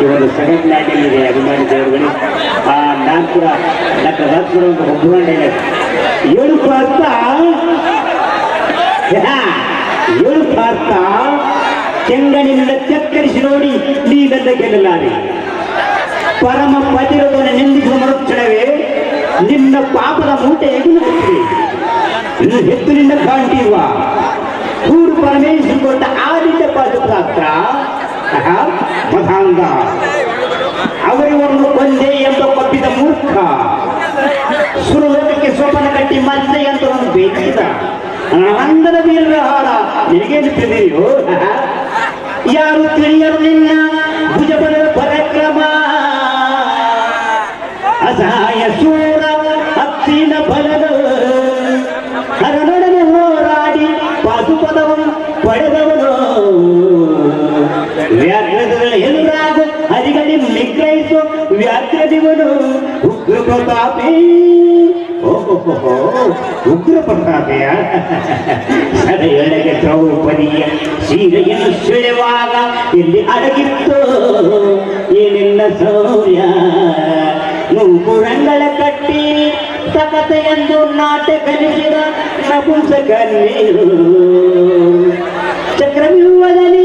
ಈ ಒಂದು second land ಇದೆ ಅಭಿಮಾನಿ ದೇವರುಗಳು. ಆ ನಾನು ಕೂಡ ಡಾಕ್ಟರ್ ರಾಜ್ಪುರ ಒಂದು ಒಬ್ಬರೇ ಏಳು ಪಾರ್ಥ. ಏಳು ಪಾರ್ಥ. ಚೆಂಗನಿಂದ ಚಕ್ಕರಿಸಿ ನೋಡಿ, ನೀವೆಲ್ಲ ಗೆಲ್ಲಲಾರೆ. ಪರಮ ಪತಿರವನ್ನು ನಿಂದಿಸುವ ಮರುಕ್ಷಣವೇ ನಿನ್ನ ಪಾಪದ ಮೂಟೆ ಎದುರುತ್ತದೆ ಇನ್ನು ಹೆತ್ತಲಿಂದ ಕಾಣ್ತೀವ. ಪೂರ್ವ ಪರಮೇಶ್ವರ ಕೊಟ್ಟ ಆದಿತ್ಯ ಪಾತ್ರ ಮಧಾಂಗ ಅವರಿವರನ್ನು ಬಂದೆ ಎಂಬ ಕಬ್ಬಿದ ಮೂರ್ಖ. ಸುರಲೋಕಕ್ಕೆ ಸ್ವಪನ ಕಟ್ಟಿ ಮತ್ತೆ ಅಂತ ಒಂದು ಬೇಕಿದ ನಂದನ ವೀರರ ಹಾರ ನಿನಗೇನು ತಿಳಿಯೋ? ಯಾರು ತಿಳಿಯರು ನಿನ್ನ ಭುಜಬಲ ಪರಾಕ್ರಮ? ಅಸಹಾಯ ಸೂರ ಹತ್ತಿನ ಬಲದ ಪ್ರತಾಪಿ ಓಹೋ ಉಗ್ರ ಪ್ರತಾಪಿಯ ಸದೆಯೊಳಗೆ ದ್ರೌಪದಿಯ ಸೀರೆಯನ್ನು ಸೆಳೆವಾಗ ಇಲ್ಲಿ ಅಡಗಿತ್ತು. ಏನೆಲ್ಲ ಸೌರ್ಯ? ನೂಪುರಂಗಳ ಕಟ್ಟಿ ಸಕತ ಎಂದು ನಾಟ್ಯ ಕಲಿಸಿದ ನಪುಂಸಕನ್ನೇನು ಚಕ್ರವ್ಯೂಹದಲ್ಲಿ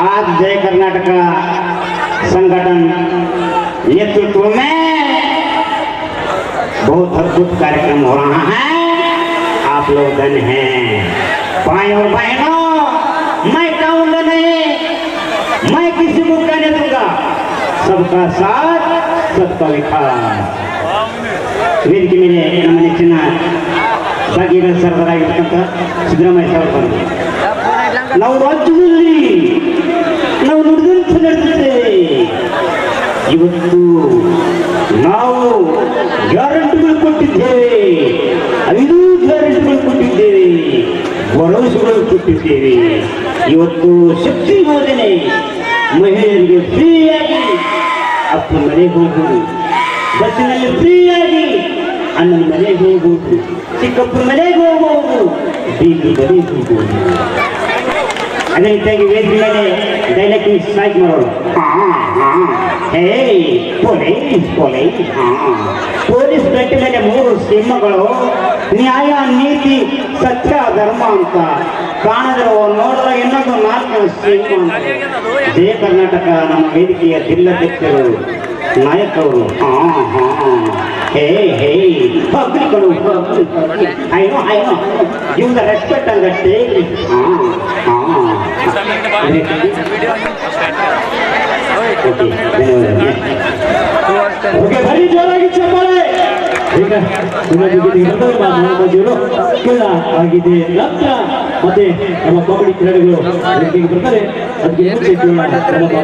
आज जय कर्नाटक संगठन नेतृत्व में बहुत अद्भुत कार्यक्रम हो रहा है आप लोग धन हैं भाइयों बहनों मैं कहूंगा नहीं मैं किसी को कहने दूंगा सबका साथ सबका विकास ವೇದಿಕೆ ಮೇಲೆ ನಮ್ಮ ನೆಚ್ಚಿನ ಭಾಗ್ಯಗಳ ಸರ್ವರಾಗಿರ್ತಕ್ಕಂಥ ಸಿದ್ದರಾಮಯ್ಯ ಸಾಹೇಬರು ಬಂದರು ನಾವು ರಾಜ್ಯದಲ್ಲಿ ನಾವು ನಡೆದಿದ್ದೇವೆ ಇವತ್ತು ನಾವು ಗ್ಯಾರಂಟಿಗಳು ಕೊಟ್ಟಿದ್ದೇವೆ. ಐದು ಗ್ಯಾರಂಟಿಗಳು ಕೊಟ್ಟಿದ್ದೇವೆ. ಭರವಸೆಗಳು ಕೊಟ್ಟಿದ್ದೇವೆ. ಇವತ್ತು ಶಕ್ತಿ ಯೋಜನೆ ಮಹಿಳೆಯರಿಗೆ ಫ್ರೀಯಾಗಿ ಅಪ್ಪ ಮನೆಗೆ ಹೋಗುವುದು. ಬಸ್ಸಿನಲ್ಲಿ ಫ್ರೀಯಾಗಿ ಅಣ್ಣನ ಮನೆಗೆ ಹೋಗುವುದು. ಚಿಕ್ಕಪ್ಪನ ಮನೆಗೆ ಹೋಗುವುದು. ಬೀದಿ ಮನೆಗೆ ಹೋಗುವುದು. ಅದೇ ರೀತಿಯಾಗಿ ವೇದಿಕೆ ಮೇಲೆ ಸ್ಟ್ರೈಕ್ ಮಾಡೋರು. ಪೊಲೀಸ್ ಪೊಲೀಸ್ ಪೊಲೀಸ್ ಗಟ್ಟಿ ಮೂರು ಸಿಂಹಗಳು. ನ್ಯಾಯ, ನೀತಿ, ಸತ್ಯ, ಧರ್ಮ ಅಂತ ಕಾಣದ್ರು ನೋಡಿದ್ರೆ ಇನ್ನೊಂದು ನಾಲ್ಕು ಸಿಂಹ ಅಂತ. ಜಯ ಕರ್ನಾಟಕ ನಮ್ಮ ವೇದಿಕೆಯ ಜಿಲ್ಲಾಧ್ಯಕ್ಷರು ನಾಯಕರು. ಹಾ ಹಾ. ಹೇ ಹೇ ಪಬ್ಲಿಕ್ಗಳು I know I know respect and take ಹಾ ಹಾ. ಓಕೆ ಓಕೆ ಬರೀ ಜೋರಾಗಿ ಚಪ್ಪಾಳೆ. ಈಗ ಮೋದಿಯವರು ಕೇಳ ಆಗಿದೆ ನಂತರ ಮತ್ತೆ ನಮ್ಮ ಕಬಡ್ಡಿ ಕ್ರೀಡೆಗಳು ಬರ್ತಾರೆ. ಅದಕ್ಕೆ